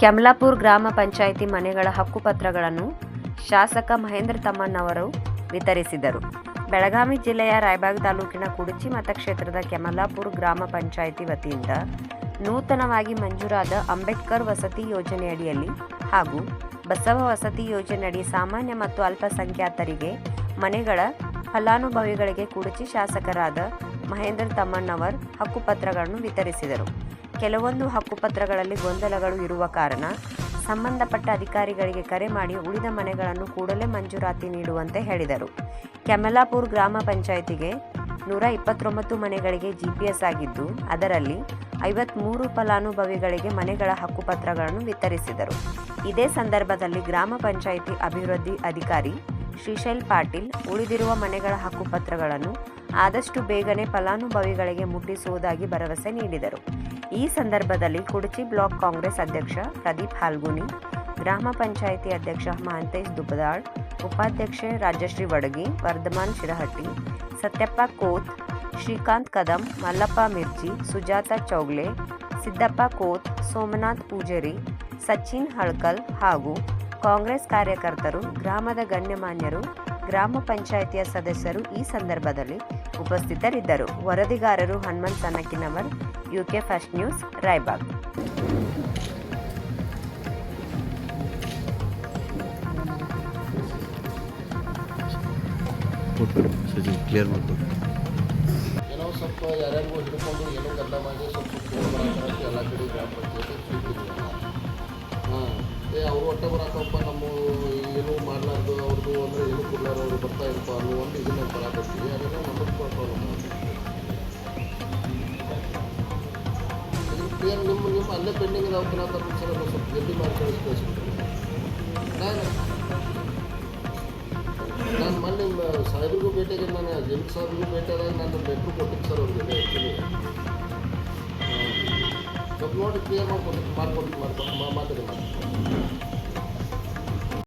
ಕೆಮ್ಲಾಪುರ್ ಗ್ರಾಮ ಪಂಚಾಯಿತಿ ಮನೆಗಳ ಹಕ್ಕುಪತ್ರಗಳನ್ನು ಶಾಸಕ ಮಹೇಂದ್ರ ತಮ್ಮಣ್ಣವರು ವಿತರಿಸಿದರು. ಬೆಳಗಾವಿ ಜಿಲ್ಲೆಯ ರಾಯಬಾಗ್ ತಾಲೂಕಿನ ಕುಡಚಿ ಮತಕ್ಷೇತ್ರದ ಕೆಮಲಾಪುರ್ ಗ್ರಾಮ ಪಂಚಾಯಿತಿ ವತಿಯಿಂದ ನೂತನವಾಗಿ ಮಂಜೂರಾದ ಅಂಬೇಡ್ಕರ್ ವಸತಿ ಯೋಜನೆಯಡಿಯಲ್ಲಿ ಹಾಗೂ ಬಸವ ವಸತಿ ಯೋಜನೆಯಡಿ ಸಾಮಾನ್ಯ ಮತ್ತು ಅಲ್ಪಸಂಖ್ಯಾತರಿಗೆ ಮನೆಗಳ ಫಲಾನುಭವಿಗಳಿಗೆ ಕುಡಚಿ ಶಾಸಕರಾದ ಮಹೇಂದ್ರ ತಮ್ಮಣ್ಣವರ್ ಹಕ್ಕುಪತ್ರಗಳನ್ನು ವಿತರಿಸಿದರು. ಕೆಲವೊಂದು ಹಕ್ಕುಪತ್ರಗಳಲ್ಲಿ ಗೊಂದಲಗಳು ಇರುವ ಕಾರಣ ಸಂಬಂಧಪಟ್ಟ ಅಧಿಕಾರಿಗಳಿಗೆ ಕರೆ ಮಾಡಿ ಉಳಿದ ಮನೆಗಳನ್ನು ಕೂಡಲೇ ಮಂಜೂರಾತಿ ನೀಡುವಂತೆ ಹೇಳಿದರು. ಕೆಮಲಾಪುರ್ ಗ್ರಾಮ ಪಂಚಾಯಿತಿಗೆ ನೂರ ಇಪ್ಪತ್ತೊಂಬತ್ತು ಮನೆಗಳಿಗೆ ಜಿಪಿಎಸ್ ಆಗಿದ್ದು, ಅದರಲ್ಲಿ ಐವತ್ಮೂರು ಫಲಾನುಭವಿಗಳಿಗೆ ಮನೆಗಳ ಹಕ್ಕುಪತ್ರಗಳನ್ನು ವಿತರಿಸಿದರು. ಇದೇ ಸಂದರ್ಭದಲ್ಲಿ ಗ್ರಾಮ ಪಂಚಾಯಿತಿ ಅಭಿವೃದ್ಧಿ ಅಧಿಕಾರಿ ಶ್ರೀಶೈಲ್ ಪಾಟೀಲ್ ಉಳಿದಿರುವ ಮನೆಗಳ ಹಕ್ಕುಪತ್ರಗಳನ್ನು ಆದಷ್ಟು ಬೇಗನೆ ಫಲಾನುಭವಿಗಳಿಗೆ ಮುಟ್ಟಿಸುವುದಾಗಿ ಭರವಸೆ ನೀಡಿದರು. ಈ ಸಂದರ್ಭದಲ್ಲಿ ಕುಡಚಿ ಬ್ಲಾಕ್ ಕಾಂಗ್ರೆಸ್ ಅಧ್ಯಕ್ಷ ಪ್ರದೀಪ್ ಹಾಲ್ಗುನಿ ಗ್ರಾಮ ಪಂಚಾಯಿತಿ ಅಧ್ಯಕ್ಷ ಮಹಂತೇಶ್ ದುಬ್ಬದಾಳ್ ಉಪಾಧ್ಯಕ್ಷೆ ರಾಜಶ್ರೀ ವಡಗಿ, ವರ್ಧಮಾನ್ ಶಿರಹಟ್ಟಿ, ಸತ್ಯಪ್ಪ ಕೋತ್, ಶ್ರೀಕಾಂತ್ ಕದಂ, ಮಲ್ಲಪ್ಪ ಮಿರ್ಜಿ, ಸುಜಾತ ಚೌಗ್ಲೆ, ಸಿದ್ದಪ್ಪ ಕೋತ್, ಸೋಮನಾಥ್ ಪೂಜಾರಿ, ಸಚಿನ್ ಹಳ್ಕಲ್ ಹಾಗೂ ಕಾಂಗ್ರೆಸ್ ಕಾರ್ಯಕರ್ತರು, ಗ್ರಾಮದ ಗಣ್ಯಮಾನ್ಯರು ಗ್ರಾಮ ಪಂಚಾಯಿತಿಯ ಸದಸ್ಯರು ಈ ಸಂದರ್ಭದಲ್ಲಿ ಉಪಸ್ಥಿತರಿದ್ದರು. ವರದಿಗಾರರು Hanumanth Sannakinavar UK first news Raibag. ಕೊಟ್ಬಿಡು ಸಚಿನ್ ಕ್ಲಿಯರ್ ಏನೋ ಸ್ವಲ್ಪ ಯಾರ್ಯಾರಿಗೂ ಹಿಡ್ಕೊಂಡು ಏನೋ ಗದ್ದಲ ಮಾಡಿ ಸ್ವಲ್ಪ ಎಲ್ಲ ಕಡೆ ಗ್ರಾಮ ಪಂಚಾಯತಿ ಹಾಂ ಏ ಅವರು ನಮ್ಮ ಅಂದರೆ ಏನೂ ಕೊಡ್ಲಾರ ಅವರು ಬರ್ತಾ ಇರ್ತಾ ಅನ್ನೋ ಒಂದು ಇದನ್ನ ಬರಾಕತ್ತೀವಿ ಅದನ್ನು ನಮಗೆ ಪ್ರಾಬ್ಲಮ್ ಏನು ನಿಮ್ಮ ನಿಮ್ಮ ಅಲ್ಲೇ ಪೆಂಡಿಂಗ್ ಇದಾವೆ ಸರ್ ಸ್ವಲ್ಪ ಜಲ್ದಿ ಮಾಡಿ ಕಳಿಸಿ ನಾನು ನಾನು ಮೊನ್ನೆ ಸಾಹೇಬ್ರಿಗೂ ಭೇಟಿಯಾಗಿ ನಾನು ಜಿಮ್ ಸಾಹೇಬ್ರಿಗೂ ಭೇಟಿಯಾದಾಗ ನಾನು ಲೆಟ್ರ್ ಕೊಟ್ಟಿದ್ದು ಸರ್ ಅವ್ರಿಗೆ ಆ್ಯಕ್ಚುಲಿ ಸ್ವಲ್ಪ ನೋಡಿ ಕ್ಲಿಯರ್ ಮಾಡ್ಕೊಡ್ತೀನಿ ಮಾಡ್ಕೊಡ್ತೀನಿ ಮಾಡ್ಕೊಂಡು ಮಾತಾಡಿ ಮಾಡಿ